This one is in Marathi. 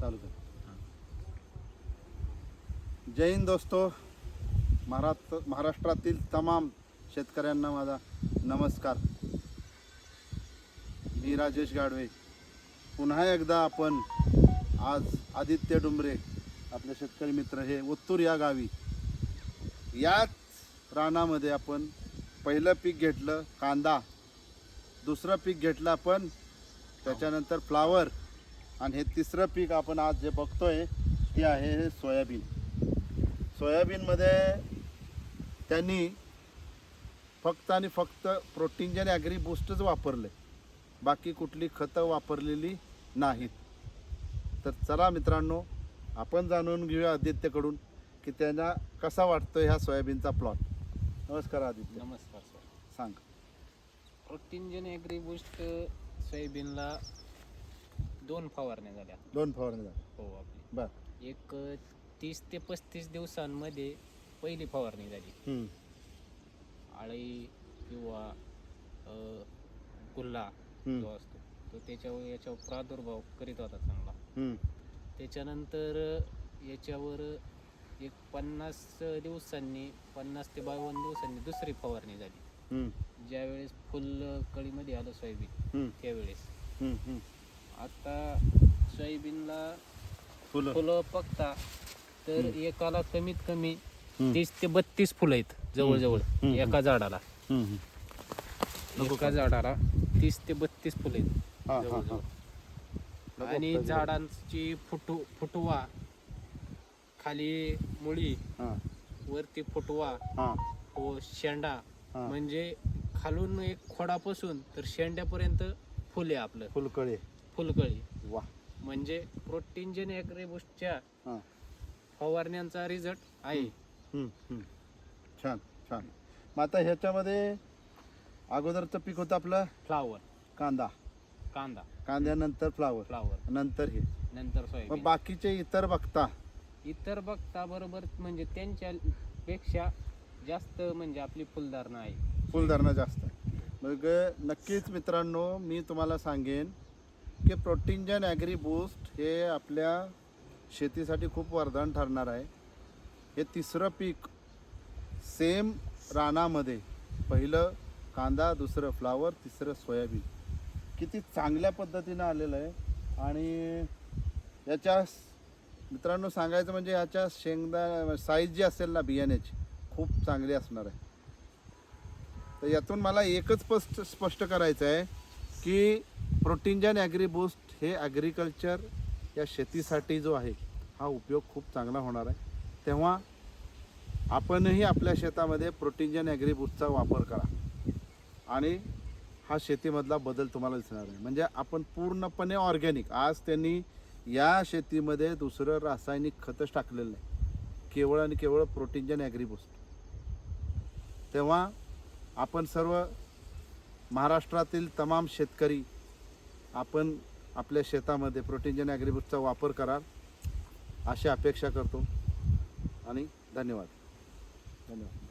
चालू कर जय हिंद दोस्तो. महाराष्ट्र महाराष्ट्रातील तमाम शेतकऱ्यांना माझा नमस्कार. मी राजेश गाडवे. पुन्हा एकदा आपण आज आदित्य डुंबरे आपले शेतकरी मित्र हे ओत्तूर या गावी. याच रानामध्ये आपण पहिलं पीक घेतलं कांदा. दुसरं पीक घेतलं आपण त्याच्यानंतर फ्लावर. आणि हे तिसरं पीक आपण आज जे बघतोय ते आहे हे सोयाबीन. सोयाबीनमध्ये त्यांनी फक्त आणि फक्त प्रोटीनजन ॲग्री बूस्टच वापरले बाकी कुठली खतं वापरलेली नाहीत. तर चला मित्रांनो आपण जाणून घेऊया आदित्यकडून की त्यांना कसा वाटतोय ह्या सोयाबीनचा प्लॉट नमस्कार आदित्य. नमस्कार सर. सांग. प्रोटीनजन ॲग्री बूस्ट सोयाबीनला दोन फवारण्या झाल्या. दोन फवारणी झाली हो आपली. बर. एक तीस ते पस्तीस दिवसांमध्ये पहिली फवारणी झाली. हम्म, आळी किंवा अ, गुल्हा हम्म, जो असतो तो त्याच्यावर याच्यावर प्रादुर्भाव करीत होता चांगला. हम्म, त्याच्यानंतर याच्यावर एक पन्नास दिवसांनी पन्नास ते बावन्न दिवसांनी दुसरी फवारणी झाली. हम्म, ज्यावेळेस फुल कळीमध्ये आलं सोयाबीन हम्म, त्यावेळेस. हम्म, हम्म. आता सोयाबीनला फुलं फुलं बघता तर. एकाला कमीत कमी तीस ते बत्तीस फुलं आहेत जवळजवळ. एका झाडाला एका? झाडाला तीस ते बत्तीस फुलं आहेत हा, हा, जवळजवळ. आणि? झाडांची फुटू फुटवा खाली मुळी वरती फुटवा व शेंडा. म्हणजे खालून एक खोडापासून तर शेंड्यापर्यंत फुले आपलं फुलकळी फुलकळी वा म्हणजे प्रोटीनजन ॲग्रेबुस्टच्या हा. फवारण्यांचा रिझल्ट आहे. हम्म, हम्म. छान छान. मग आता ह्याच्यामध्ये अगोदरचं पीक होतं आपलं? फ्लावर कांदा. कांदा. कांद्यानंतर फ्लावर फ्लावर नंतर हे. नंतर मग सोयाबीन बाकीचे इतर बघता. इतर बघता बरोबर म्हणजे त्यांच्या पेक्षा जास्त म्हणजे आपली फुलधारणा आहे. फुलधारणा जास्त आहे. मग नक्कीच मित्रांनो मी तुम्हाला सांगेन की प्रोटीनजन ॲग्री बूस्ट हे आपल्या शेतीसाठी खूप वरदान ठरणार आहे. हे तिसरं पीक सेम रानामध्ये पहिलं कांदा दुसरं फ्लावर तिसरं सोयाबीन. किती चांगल्या पद्धतीनं आलेलं आहे. आणि याच्या मित्रांनो सांगायचं म्हणजे याच्या शेंगदा साईज जी असेल ना बियाण्याची खूप चांगली असणार आहे. तर यातून मला एकच स्पष्ट स्पष्ट करायचं आहे की प्रोटीनजन ॲग्रीबूस्ट हे ॲग्रिकल्चर या शेतीसाठी जो आहे हा उपयोग खूप चांगला होणार आहे. तेव्हा आपणही आपल्या शेतामध्ये प्रोटीनजन ॲग्रीबूस्टचा वापर करा. आणि हा शेतीमधला बदल तुम्हाला दिसणार आहे. म्हणजे आपण पूर्णपणे ऑर्गॅनिक. आज त्यांनी या शेतीमध्ये दुसरं रासायनिक खतच टाकलेलं नाही. केवळ आणि केवळ प्रोटीनजन ॲग्रीबूस्ट तेव्हा आपण सर्व महाराष्ट्रातील तमाम शेतकरी आपण आपल्या शेतामध्ये प्रोटीनजन ॲग्रीबुटचा वापर कराल अशी अपेक्षा करतो. आणि धन्यवाद. धन्यवाद.